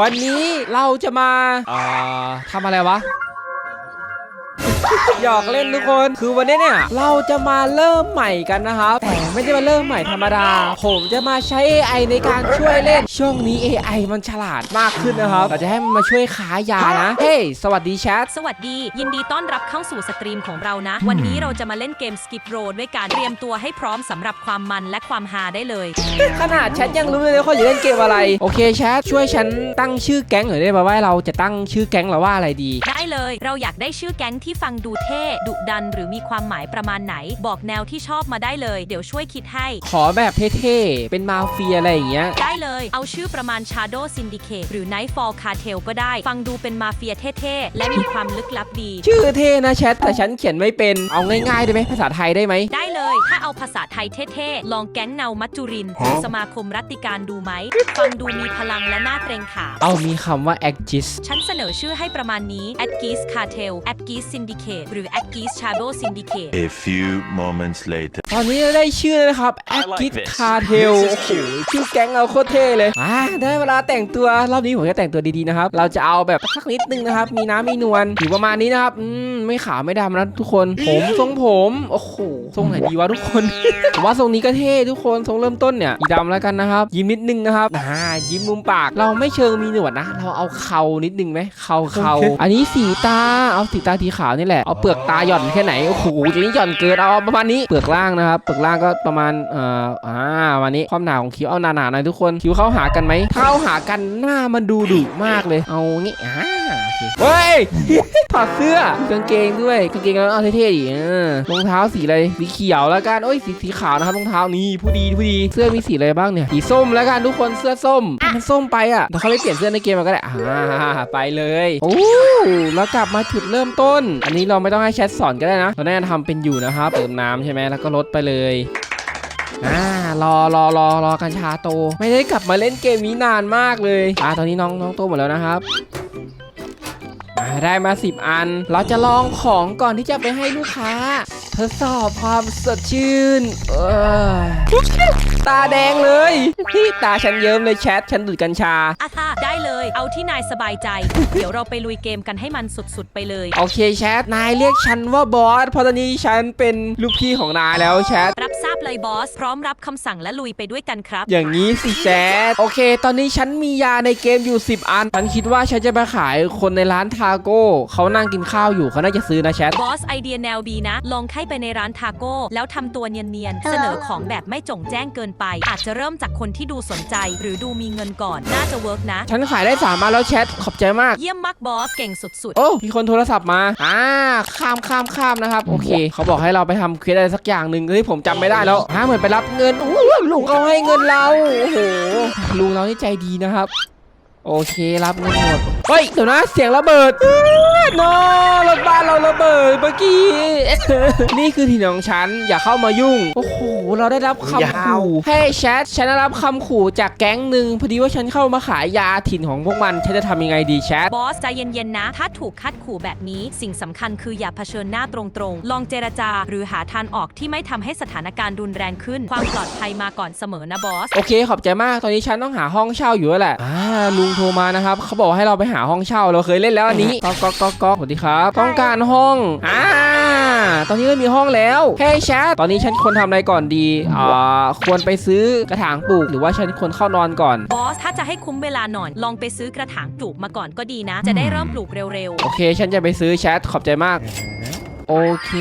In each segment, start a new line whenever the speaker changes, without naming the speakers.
วันนี้เราจะมาอ่าทำอะไรวะ หยอกเล่นทุกคน คือวันนี้เนี่ย เราจะมาเริ่มใหม่กันนะครับแต่ไม่ได้มาเริ่มใหม่ธรรมดา ผมจะมาใช้ AI ในการช่วยเล่น ช่วงนี้ AI มันฉลาดมากขึ้นนะครับเราจะให้มันมาช่วยขายยานะ เฮ้ยสวัสดีแชท
สวัสดียินดีต้อนรับเข้าสู่สตรีมของเรานะ วันนี้เราจะมาเล่นเกม Skip Row ด้วยการเตรียมตัวให้พร้อมสำหรับความมันและความฮาได้เลย
ขนาดแชทยังรู้เลยว่าเขาจะเล่นเกมอะไร โอเคแชทช่วยฉันตั้งชื่อแก๊งหน่อยได้ไหมว่าเราจะตั้งชื่อแก๊งเราว่าอะไรดี
ได้เลย เราอยากได้ชื่อแก๊งที่ฟังดูเท่ดุดันหรือมีความหมายประมาณไหน บอกแนวที่ชอบมาได้เลย เดี๋ยวช่วยคิดให้
ขอแบบเท่ๆ เป็นมาเฟียอะไรอย่างเงี้ย
ได้เลย เอาชื่อประมาณ Shadow Syndicate หรือ Nightfall Cartel ก็ได้ ฟังดูเป็นมาเฟียเท่ๆ และมีความลึกลับดี
ชื่อเท่นะแชทแต่ฉันเขียนไม่เป็น เอาง่ายๆได้ไหมภาษาไทยได้ไหม
ได้เลย ถ้าเอาภาษาไทยเท่ๆ ลองแก๊งเนามัจจุรินทร์หรือสมาคมรัตติการดูไหม ฟังดูมีพลังและน่าเกรงขาม
เอามีคำว่า actis
ฉันเสนอชื่อให้ประมาณนี้ a d g i s Cartel a d g i s Syndicate หรือ a d g i s Shadow Syndicate
A few moments later.
ตอนนี้เราได้ชื่อแล้วนะครับ
I like
actis
this.
cartel
This is
โอ้โห
cute.
ชื่อแก๊งเราโคตรเท่เลยอ่าได้เวลาแต่งตัวรอบนี้ผมจะแต่งตัวดีๆนะครับ เราจะเอาแบบสักนิดนึงนะครับ มีน้ำมีนวลอยู่ประมาณนี้นะครับอืมไม่ขาวไม่ดำนะทุกคน ผมทรงผมโอ้โหทรงไหนดีวะทุกคนผมว่าทรงนี้ก็เท่ทุกคนทรงเริ่มต้นเนี่ยสีดำแล้วกันนะครับ ยิ้มนิดนึงนะครับอ่ายิ้มมุมปากเราไม่เชิงมีหนวดนะ เราเอาเข่านิดนึงไหมเข่าเข่าอันนี้สีตาเอาสีตาสีขาวนี่แหละเอาเปลือกตาหย่อนแค่ไหนโอ้โหจะนี้หย่อนเกินเอาประมาณนี้เปลือกล่างนะครับเปลือกล่างก็ประมาณเอ่ออ่าวันนี้ความหนาของคิ้วเอาหนาๆหน่อยทุกคนคิ้วเข้าหากันไหมเข้าหากันหน้ามันดูดุมากเลย เอางี้อ่าโอเคเฮ้ยถอดเสื้อกางเกงด้วยกางเกงก็เอาเท่ๆดิรองเท้าสีอะไรสีเขียวแล้วกันโอ้ยสีสีขาวนะครับรองเท้านี่ผู้ดีผู้ดีเสื้อมีสีอะไรบ้างเนี่ยสีส้มแล้วกันทุกคนเสื้อส้มมันส้มไปอะเดี๋ยวเขาไปเปลี่ยนเสื้อในเกมมาก็ได้อ่าไปเลยโอ้แล้วกลับมาจุดเริ่มต้น อันนี้เราไม่ต้องให้แชทสอนก็ได้นะเราแน่ทำเป็นอยู่นะครับเติมน้ำใช่ไหมแล้วก็ลดไปเลยอ่ารอรอรอรอกัญชาโต ไม่ได้กลับมาเล่นเกมนี้นานมากเลยอ่าตอนนี้น้องน้องโตหมดแล้วนะครับได้มา 10 อัน เราจะลองของก่อนที่จะไปให้ลูกค้า ทดสอบความสดชื่นเออตาแดงเลยพี่ตาฉันเยิ้มเลยแชทฉันดูดกัญชา
อะค่ะ ได้เลย เอาที่นายสบายใจ เดี๋ยวเราไปลุยเกมกันให้มันสุดๆไปเลย
โอเคแชทนายเรียกฉันว่าบอสเพราะตอนนี้ฉันเป็นลูกพี่ของนายแล้วแชท
รับทราบเลยบอส พร้อมรับคำสั่งและลุยไปด้วยกันครับ
อย่างนี้สิแชทโอเค ตอนนี้ฉันมียาในเกมอยู่ 10 อันฉันคิดว่าฉันจะไปขายคนในร้านทาโก้เขานั่งกินข้าวอยู่เขาน่าจะซื้อนะแชท
บอสไอเดียแนวดีนะลองเข้าไปในร้านทาโก้ แล้วทำตัวเนียนๆ เสนอของแบบไม่จงแจ้งเกินไป อาจจะเริ่มจากคนที่ดูสนใจ หรือดูมีเงินก่อน น่าจะเวิร์กนะ
ฉันขายได้สามอันแล้วแชทขอบใจมาก
เยี่ยมมากบอส เก่งสุด
โอ้มีคนโทรศัพท์มาอ่าข้ามข้ามข้ามนะครับ โอเค เขาบอกให้เราไปทำเควสอะไรสักอย่างหนึ่งเฮ้ยผมจำไม่ได้แล้วอ่าเหมือนไปรับเงินโอ้ลุงเขาให้เงินเราโอ้โหลุงเรานี่ใจดีนะครับ โอเครับเงินหมดเฮ้ยเดี๋ยวนะเสียงระเบิดนอรถบ้านเราระเบิดเมื่อกี้ นี่คือที่ของฉันอย่าเข้ามายุ่ง โอ้โหเราได้รับคำขู่ให้แชทฉันได้รับคำขู่จากแก๊งหนึ่งพอดีว่าฉันเข้ามาขายยาถิ่นของพวกมันฉันจะทำยังไงดีแชท
ๆบอสใจเย็นๆนะ ถ้าถูกคัดขู่แบบนี้ สิ่งสำคัญคืออย่าเผชิญหน้าตรงๆ ลองเจรจา หรือหาทางออกที่ไม่ทำให้สถานการณ์รุนแรงขึ้น ความปลอดภัยมาก่อนเสมอนะบอส
โอเคขอบใจมากตอนนี้ฉันต้องหาห้องเช่าอยู่แล้วแหละอ่าลุงโทรมานะครับเขาบอกให้เราไปหาห้องเช่าเราเคยเล่นแล้วอันนี้ก๊อกก๊อกก๊อกก๊อกสวัสดีครับต้องการห้องอ่าตอนนี้เรามีห้องแล้วเฮ้ยแชทตอนนี้ฉันควรทำอะไรก่อนดีอ่าควรไปซื้อกระถางปลูกหรือว่าฉันควรเข้านอนก่อน
บอส ถ้าจะให้คุ้มเวลาหน่อย ลองไปซื้อกระถางปลูกมาก่อนก็ดีนะ จะได้เริ่มปลูกเร็ว
โอเค ฉันจะไปซื้อแชทขอบใจมาก โอเค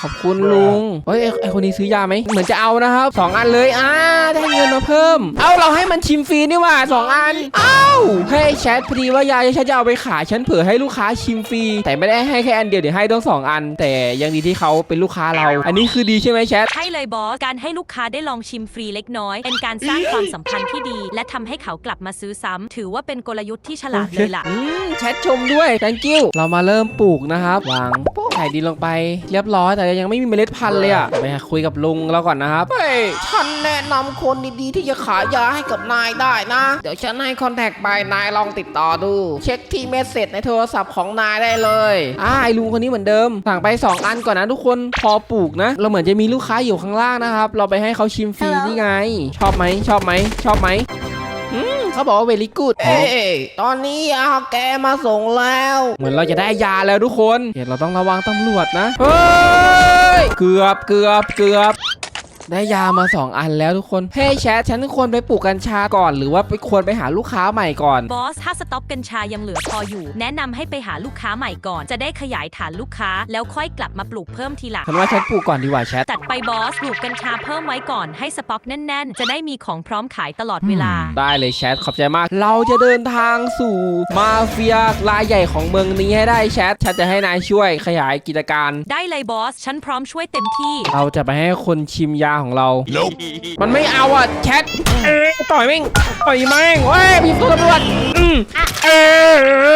ขอบคุณลุงเฮ้ยไอ้ไอคนนี้ซื้อยาไหมเหมือนจะเอานะครับสองอันเลยอ่าได้เงินมาเพิ่ม เอาเราให้มันชิมฟรีนี่หว่าสองอัน เอ้าให้แชทพอดีว่ายาฉันจะเอาไปขายฉันเผื่อให้ลูกค้าชิมฟรีแต่ไม่ได้ให้แค่อันเดียวเดี๋ยวให้ต้องสองอัน แต่ยังดีที่เขาเป็นลูกค้าเรา อันนี้คือดีใช่ไหมแชท
ๆใช่เลยบอสการให้ลูกค้าได้ลองชิมฟรีเล็กน้อย เป็นการสร้างความสัมพันธ์ที่ดี และทำให้เขากลับมาซื้อซ้ำถือว่าเป็นกลยุทธ์ที่ฉลาดเลยล่ะ
อืมแชทชมด้วย thank you เรามาเริ่มปลูกนะครับวางโป๊ะใส่ดินลงไปเรียบร้อยแต่ยังไม่มีเมล็ดพันธุ์เลยอะไปคุยกับลุงเราก่อนนะครับเฮ้ยฉันแนะนำคนดีๆที่จะขายยาให้กับนายได้นะ เดี๋ยวฉันให้คอนแทคไปนายลองติดต่อดู เช็คที่เมสเซจในโทรศัพท์ของนายได้เลยอ่าไอ้ลุงคนนี้เหมือนเดิม สั่งไป 2 อันก่อนนะทุกคนพอปลูกนะ เราเหมือนจะมีลูกค้าอยู่ข้างล่างนะครับ เราไปให้เขาชิมฟรีนี่ไง ชอบไหมชอบไหมชอบไหมอืม เขาบอกว่าเวลิกูด
เอ้ยตอนนี้ยาแกมาส่งแล้ว
เหมือนเราจะได้ยาแล้วทุกคนเดี๋ยวเราต้องระวังตำรวจนะ เฮ้ย เกือบเกือบเกือบ ได้ยามา 2 อันแล้วทุกคนเฮ้ยแชทฉันควรไปปลูกกัญชาก่อนหรือว่าไปควรไปหาลูกค้าใหม่ก่อน
บอส ถ้าสต็อกกัญชายังเหลือพออยู่ แนะนำให้ไปหาลูกค้าใหม่ก่อน จะได้ขยายฐานลูกค้า แล้วค่อยกลับมาปลูกเพิ่มทีหลัง
ฉันว่าฉันปลูกก่อนดีกว่าแชท
จัดไปบอส ปลูกกัญชาเพิ่มไว้ก่อน ให้สต็อกแน่น ๆ จะได้มีของพร้อมขายตลอดเวลา
ได้เลยแชทขอบใจมาก เราจะเดินทางสู่มาเฟียรายใหญ่ของเมืองนี้ให้ได้แชทฉันจะให้นายช่วยขยายกิจการ
ได้เลยบอส ฉันพร้อมช่วยเต็มที่
เราจะไปให้คนชิมยาของเรา
Nope.
มันไม่เอาอะแชทเอ้ยต่อยแม่งต่อยแม่งเว้ยมีตัวตำรวจอืมเอ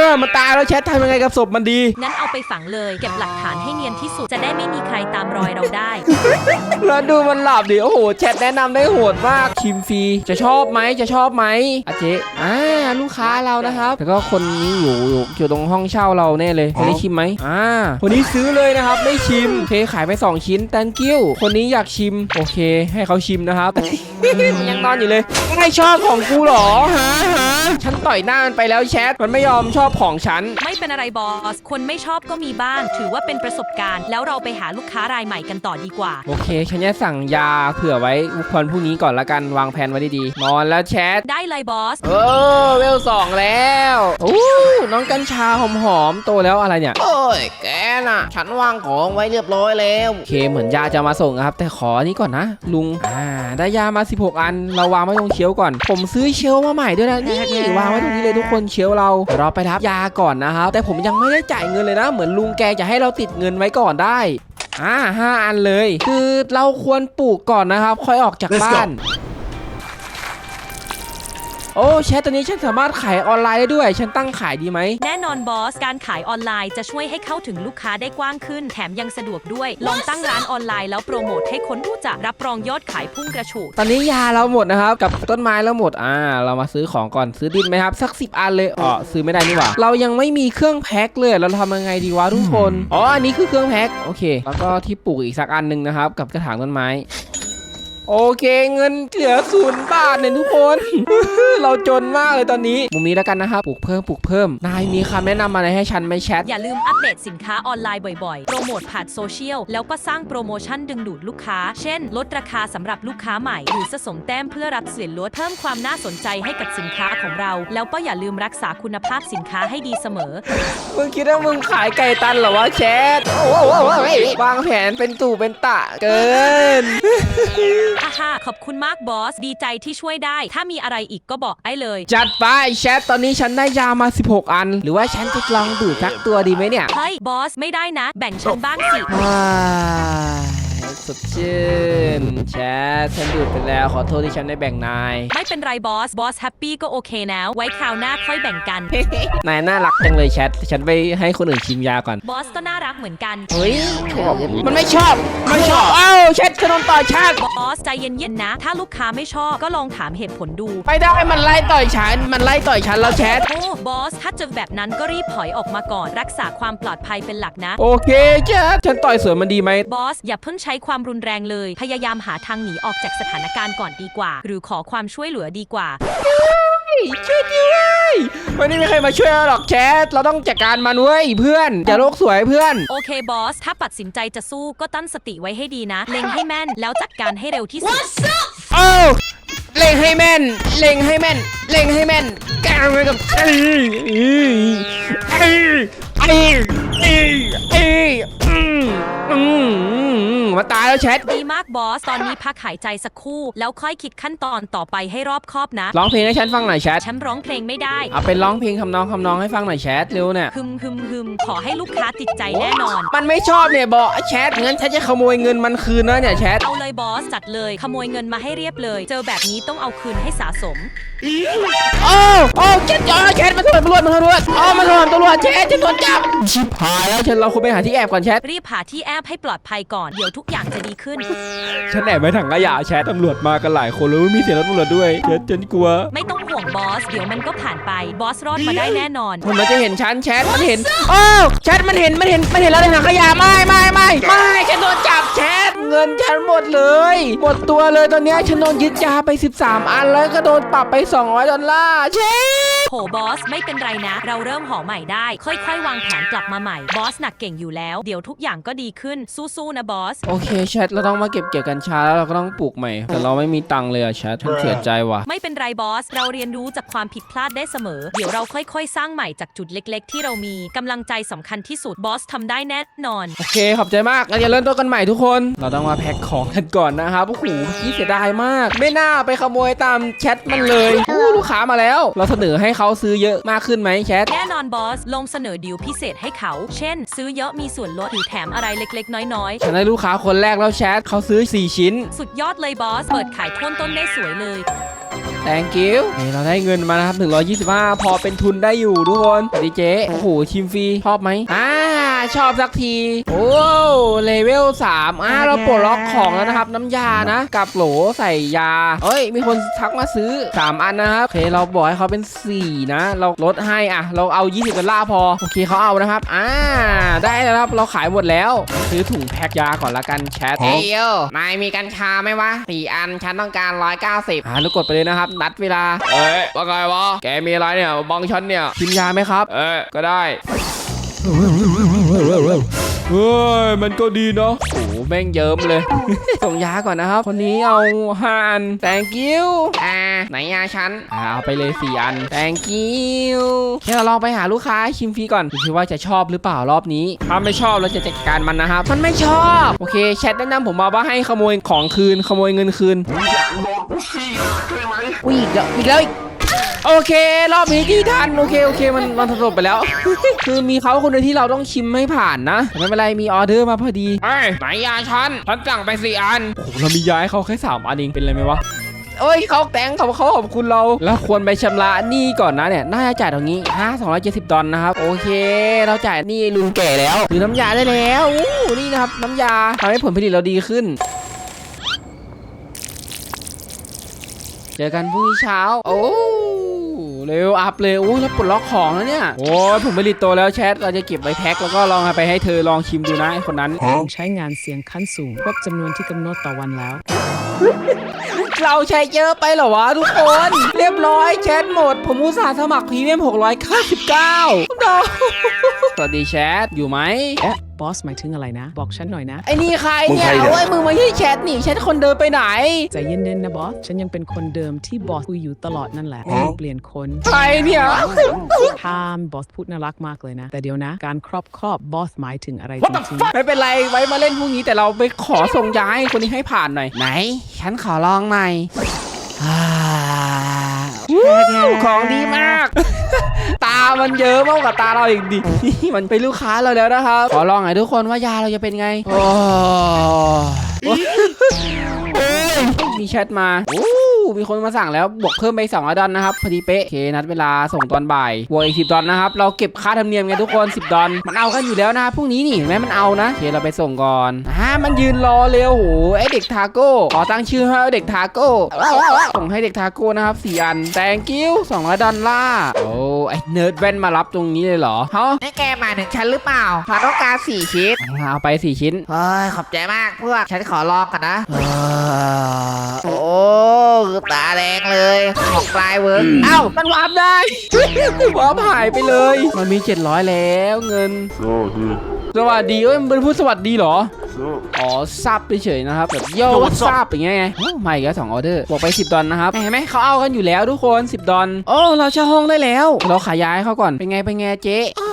อมันตายแล้วแชททำยังไงกับศพมันดี
งั้นเอาไปฝังเลย เก็บหลักฐานให้เนียนที่สุดจะได้ไม่มีใครตามรอยเราได้
แล้วดูมันหลับดิโอ้โหแชทแนะนำได้โหดมากชิมฟรีจะชอบไหมจะชอบไหมอาเจ๊อ่าลูกค้าเรานะครับแล้วก็คนนี้อยู่อยู่อยู่ตรงห้องเช่าเราแน่เลยคนนี้ชิมไหมอ่าคนนี้ซื้อเลยนะครับไม่ชิมโอเคขายไป 2 ชิ้น thank you คนนี้อยากชิมโอเค ให้เขาชิมนะครับยังนอนอยู่เลยไม่ชอบของกูเหรอฮะฮะฉันต่อยหน้ามันไปแล้วแชทมันไม่ยอมชอบของฉัน
ไม่เป็นอะไรบอส คนไม่ชอบก็มีบ้าง ถือว่าเป็นประสบการณ์ แล้วเราไปหาลูกค้ารายใหม่กันต่อดีกว่า
โอเค ฉันจะสั่งยาเผื่อไว้วันพรุ่งนี้ก่อนละกัน วางแผนไว้ดีๆนอนแล้วแชท
ได้เลยบอส
เออเวลสองแล้วโอ้น้องกัญชาหอมๆ โตแล้วอะไรเนี่ย
โอ้ย แกน่ะ ฉันวางของไว้เรียบร้อยแล้ว
โอเค เหมือนยาจะมาส่งนะครับ แต่ขออันนี้ก่อนนะลุง อ่า ได้ยามา 16 อัน เราวางไว้ตรงเชลฟ์ก่อน ผมซื้อเชลฟ์มาใหม่ด้วยนะ นี่วางไว้ตรงนี้เลยทุกคนเชลฟ์เราเดี๋ยวเราไปรับยาก่อนนะครับ แต่ผมยังไม่ได้จ่ายเงินเลยนะ เหมือนลุงแกจะให้เราติดเงินไว้ก่อนได้อ่าห้าอันเลย คือเราควรปลูกก่อนนะครับ ค่อยออกจาก
Let's go
บ้าน โอ้แชทตอนนี้ฉันสามารถขายออนไลน์ได้ด้วย ฉันตั้งขายดีไหม
แน่นอนบอส การขายออนไลน์จะช่วยให้เข้าถึงลูกค้าได้กว้างขึ้น แถมยังสะดวกด้วย ลองตั้งร้านออนไลน์แล้วโปรโมทให้คนรู้จักรับรองยอดขายพุ่งกระฉูด
ตอนนี้ยาเราหมดนะครับ กับต้นไม้เราหมด อ่า เรามาซื้อของก่อนซื้อดินไหมครับ สักสิบอันเลยอ๋อซื้อไม่ได้นี่หว่า เรายังไม่มีเครื่องแพ็คเลย เราทำยังไงดีวะทุกคน อ๋อ อันนี้คือเครื่องแพ็ค โอเค แล้วก็ที่ปลูกอีกสักอันหนึ่งนะครับ กับกระถางต้นไม้ โอเคเงินเหลือศูนย์บาทเนี่ยทุกคน เราจนมากเลยตอนนี้มุมนี้แล้วกันนะครับปลูกเพิ่มปลูกเพิ่ม นายมีคำแนะนำอะไรให้ฉันไหมแชท
อย่าลืมอัปเดตสินค้าออนไลน์บ่อยๆ โปรโมทผ่านโซเชียล แล้วก็สร้างโปรโมชั่นดึงดูดลูกค้า เช่น ลดราคาสำหรับลูกค้าใหม่ หรือสะสมแต้มเพื่อรับส่วนลดเพิ่มความน่าสนใจให้กับสินค้าของเรา แล้วก็อย่าลืมรักษาคุณภาพสินค้าให้ดีเสมอ
มึงคิดว่ามึงขายไก่ตันเหรอวะแชทโอ้โหวางแผนเป็นตู่เป็นตะเกิน
อาฮาขอบคุณมากบอส ดีใจที่ช่วยได้ ถ้ามีอะไรอีกก็บอกได้เลย
จัดไปแชทตอนนี้ฉันได้ยามา 16 อัน หรือว่าฉันจะลองดูดสักตัวดีไหมเนี่ย
เฮ้ยบอสไม่ได้นะ แบ่งฉันบ้างสิ
ว้ายสด ชื่นแชทฉันดูดไปแล้วขอโทษที่ฉันได้แบ่งนาย
ไม่เป็นไรบอส บอสแฮปปี้ก็โอเคแล้วไว้คราวหน้าค่อยแบ่งกัน
นายน่ารักจังเลยแชทแต่ฉันไปให้คนอื่นชิมยาก่อน
บอสก็น่ารักเหมือนกัน
เฮ้ยมันไม่ชอบไม่ชอบเอ้าแชทขนมต่อยฉัน
บอสใจเย็นๆนะ ถ้าลูกค้าไม่ชอบก็ลองถามเหตุผลดู
ไม่ได้มันไล่ต่อยฉันมันไล่ต่อยฉันแล้วแชท
โอ้บอสถ้าเจอแบบนั้นก็รีบถอยออกมาก่อน รักษาความปลอดภัยเป็นหลักนะ
โอเคแชทฉันต่อยสวนมันดีไหม
บอสอย่าเพิ่งใช้ความรุนแรงเลย พยายามหาทางหนีออกจากสถานการณ์ก่อนดีกว่า หรือขอความช่วยเหลือดีกว่า
ช่วยด้วยไม่ได้มีใครมาช่วยเราหรอกแชท เราต้องจัดการมันเว้ยเพื่อนอย่าโลกสวยเพื่อน
โอเคบอส ถ้าตัดสินใจจะสู้ก็ตั้งสติไว้ให้ดีนะ เล็งให้แม่นแล้วจัดการให้เร็วที่สุด
โอ้าเล็งให้แม่น เล็งให้แม่น เล็งให้แม่นกางไว้กับเอ้ยเอ้ยเอ้ย เอ้ยเอ้ยอืมอืมอืมอืมมาตายแล้วแชท
ดีมากบอส ตอนนี้พักหายใจสักครู่ แล้วค่อยคิดขั้นตอนต่อไปให้รอบคอบนะ
ร้องเพลงให้ฉันฟังหน่อยแชท
ฉันร้องเพลงไม่ได้
เอาเป็นร้องเพลงคำนองคำนองให้ฟังหน่อยแชทเร็วเนี่ย
ฮึมฮึมฮึมขอให้ลูกค้าติดใจแน่นอน
มันไม่ชอบเนี่ยบอกแชทงั้นฉันจะขโมยเงินมันคืนนะเนี่ยแชท
เอาเลยบอส จัดเลยขโมยเงินมาให้เรียบเลย เจอแบบนี้ต้องเอาคืนให้สะสม
โอ้โอ้แชทจอแชทมาโทรตำรวจมาโทรตำรวจอ๋อมาโทรตำรวจแชทจะโดนจับชิบหายแล้วฉันเราควรไปหาที่แอบก่อนแชท
รีบหาที่แอบให้ปลอดภัยก่อน เดี๋ยวทุกอย่างจะดีขึ้น
ฉันแอบไว้ถังขยะแชทตำรวจมากันหลายคนแล้วมีเสียงรถตำรวจด้วยแชทฉันกลัว
ไม่ต้องห่วงบอส เดี๋ยวมันก็ผ่านไป บอสรอดมาได้แน่นอน
มันจะเห็นฉันแชทมันเห็นโอ้แชทมันเห็นมันเห็นมันเห็นแล้วในถังขยะไม่ไม่ไม่ไม่ฉันโดนจับแชทเงินฉันหมดเลย หมดตัวเลยตอนเนี้ยฉันโดนยึดยาไป 13 อันแล้วก็โดนปรับไป 200ดอลลาร์เชฟ
โหบอส ไม่เป็นไรนะ เราเริ่มหอใหม่ได้ ค่อยๆ วางแผนกลับมาใหม่ บอสหนักเก่งอยู่แล้ว เดี๋ยวทุกอย่างก็ดีขึ้น สู้ๆ นะบอส
โอเคแชทเราต้องมาเก็บเกี่ยวกัญชาแล้วเราก็ต้องปลูกใหม่ แต่เราไม่มีตังค์เลยอะแชทฉันเสียใจว่ะ
ไม่เป็นไรบอส เราเรียนรู้จากความผิดพลาดได้เสมอ เดี๋ยวเราค่อยๆ สร้างใหม่จากจุดเล็ก ๆ ที่เรามีกำลังใจสำคัญที่สุดบอสทำได้แน่นอน
โอเค ขอบใจมากเราจะเริ่มต้นกันใหม่ทุกคน เราต้องมาแพ็คของกันก่อนนะครับ โอ้โหเมื่อกี้เสียดายมาก ไม่น่าไปขโมยตามแชทมันเลยโอ้ลูกค้ามาแล้ว เราเสนอให้เขาซื้อเยอะมากขึ้นไหมแชท
แน่นอนบอส ลงเสนอดีลพิเศษให้เขา เช่น ซื้อเยอะมีส่วนลดหรือแถมอะไรเล็กๆ น้อย
ฉันได้ลูกค้าคนแรกแล้วแชทเขาซื้อ 4 ชิ้น
ๆ สุดยอดเลยบอส เปิดขายท่วนต้นได้สวยเลย
thank you เฮ้ยเราได้เงินมานะครับ125 พอเป็นทุนได้อยู่ทุกคนดีเจโอ้โหชิมฟรีชอบไหมอ่า ชอบสักที โอ้เลเวล3อ่าเราปลดล็อกของแล้วนะครับ น้ำยานะ กับโหลใส่ยาเอ้ย มีคนทักมาซื้อ 3 อันนะครับโอเคเราบอกให้เขาเป็น 4 นะ เราลดให้อะ เราเอา 20ดอลลาร์พอ โอเคเขาเอานะครับ อ่า ได้แล้วครับ เราขายหมดแล้ว ซื้อถุงแพ็คยาก่อนละกันแชท
เฮ้ยโยนายมีกัญชาไหมวะสี่อันฉันต้องการ 190
อ่าแล้วกดไปเลยนะครับ นัดเวลา เอ้ยว่าไงวะ แกมีอะไรเนี่ยบังฉันเนี่ยกินยาไหมครับ เอ้ยก็ได้ เฮ้ยมันก็ดีเนาะโอ้โหแม่งเยิ้มเลย ส่งยาก่อนนะครับ คนนี้เอาห้าอัน thank you
อ่าไหนยาฉัน
อ่าเอาไปเลยสี่อัน thank you แค่เราลองไปหาลูกค้าชิมฟรีก่อนดูสิว่าจะชอบหรือเปล่ารอบนี้ ถ้าไม่ชอบเราจะจัดการมันนะครับ มันไม่ชอบ โอเคแชทแนะนำผมมาว่าให้ขโมยของคืนขโมยเงินคืนอุ้ยอีกแล้วอีกแล้วอีก โอเค รอบนี้ที่ทันโอเคโอเคมันมันถล่มไปแล้ว คือมีเขาคนเดียวที่เราต้องชิมไม่ผ่านนะแต่ไม่เป็นไรมีออเดอร์มาพอดี
เฮ้ยไหนยาฉันฉันสั่งไปสี่อัน
โอ้โหเรามีย้ายเขาแค่สามอันเองเป็นไรไหมวะเอ้ยเขาแตงเขาเขาขอบคุณเรา แล้วควรไปชำระหนี้ก่อนนะเนี่ยน่าจะจ่ายตรงนี้ห้าสองร้อยเจ็ดสิบดอลนะครับ โอเค เราจ่ายหนี้ลุงแก่แล้วหรือน้ำยาได้แล้วอู้นี่นะครับ น้ำยาทำให้ผลผลิตเราดีขึ้นเจอกันพรุ่งนี้เช้า โอ้ เร็วอัพเลยโอ้ยแล้วปลดล็อกของแล้วเนี่ยโอ้ยผมผลิตโตแล้วแชทเราจะเก็บไว้แพ็คแล้วก็ลองเอาไปให้เธอลองชิมดูนะไอ้คนนั้น
ใช้งานเสียงขั้นสูงครบจำนวนที่กำหนดต่อวันแล้ว
เราใช้เยอะไปเหรอวะทุกคน เรียบร้อยแชทหมด ผมอุตส่าห์สมัครพรีเมียม699โดสวัสดีแชทอยู่ไหม
เอ๊ะ บอสหมายถึงอะไรนะ บอกฉันหน่อยนะ
ไอ้นี่ใครเนี่ยโอ้ยมึงไม่ใช่แชทนี่แชทคนเดินไปไหน
ใจเย็นๆนะบอส ฉันยังเป็นคนเดิมที่บอสคุยอยู่ตลอดนั่นแหละไม่ได้เปลี่ยนคน
ใครเนี่ย
พามบอสพูดน่ารักมากเลยนะ แต่เดี๋ยวนะ การครอบครอบบอสหมายถึงอะไรจริงๆ
ไม่เป็นไรไว้มาเล่นพรุ่งนี้แต่เราไปขอส่งย้ายคนนี้ให้ผ่านหน่อย
ไหน ฉันขอลองหน่อย
อ่าของดีมากตา มันเยอะมากกว่าตาเราอีกดิ มันเป็นลูกค้าเราแล้วนะครับ ขอลองหน่อยทุกคนว่ายาเราจะเป็นไง โอ้โอ้ยมีแชทมาโอ้ มีคนมาสั่งแล้วบวกเพิ่มไป2ดอลนะครับพอดีเป๊ะโอเคนัดเวลาส่งตอนบ่ายบวกอีก10ดอลนะครับเราเก็บค่าธรรมเนียมไงทุกคน 10 ดอลมันเอากันอยู่แล้วนะพรุ่งนี้นี่เห็นไหมมันเอานะโอเคเราไปส่งก่อนอ่ามันยืนรอเร็วโหไอเด็กทาโก้ขอตั้งชื่อให้เด็กทาโก้ส่งให้เด็กทาโก้นะครับ4อัน thank you 200ดอลลาร์โอ้ไอเนิร์ดแว่นมารับตรงนี้เลยเหรอฮะ
นี่แกหมายถึงฉันหรือเปล่าฉันต้องการสี่ชิ้น
เอาไป4ชิ้น
เฮ้ยขอบใจมากพวกฉันขอลองกันนะโอ้คือตาแดงเลยออกลายเวิร์กเอ้า
มันวาร์ปได้วาร์ปหายไปเลย มันมี 700 แล้วเงิน สวัสดีเอ้ยมันเป็นพูดสวัสดีเหรอ อ๋อซับเฉยๆนะครับแบบโย่ซับอย่างเงี้ยไงโอ้มาอีกแล้วสองออเดอร์บวกไป 10 ดอลนะครับเห็นไหมเขาเอากันอยู่แล้วทุกคน 10 ดอลโอ้ เราเช่าห้องได้แล้ว เราขายย้ายเขาก่อนเป็นไงเป็นไงเจ๊อ้า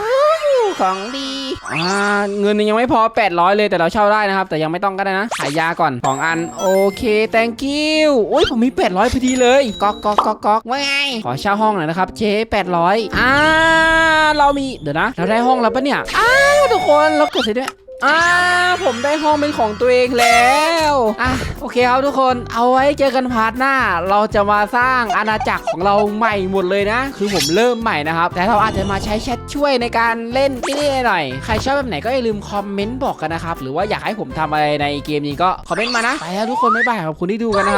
วของดี อ่าเงินยังไม่พอ 800 เลยแต่เราเช่าได้นะครับ แต่ยังไม่ต้องก็ได้นะขายยาก่อนสองอัน โอเค thank you โอ้ยผมมี 800พอดีเลยก๊อกก๊อกก๊อกก๊อก
ว่าไง
ขอเช่าห้องหน่อยนะครับเจ๊800อ่าเรามีเดี๋ยวนะ เราได้ห้องแล้วปะเนี่ยอ้าวทุกคนเรากดเสร็จด้วย อ่าผมได้ห้องเป็นของตัวเองแล้วอะโอเคครับทุกคนเอาไว้เจอกันพาร์ทหน้า เราจะมาสร้างอาณาจักรของเราใหม่หมดเลยนะ คือผมเริ่มใหม่นะครับ แต่เราอาจจะมาใช้แชทช่วยในการเล่นนิดๆหน่อยใครชอบแบบไหนก็อย่าลืมคอมเมนต์บอกกันนะครับ หรือว่าอยากให้ผมทำอะไรในเกมนี้ก็คอมเมนต์มานะไปแล้วทุกคนบ๊ายบายขอบคุณที่ดูกันนะครับ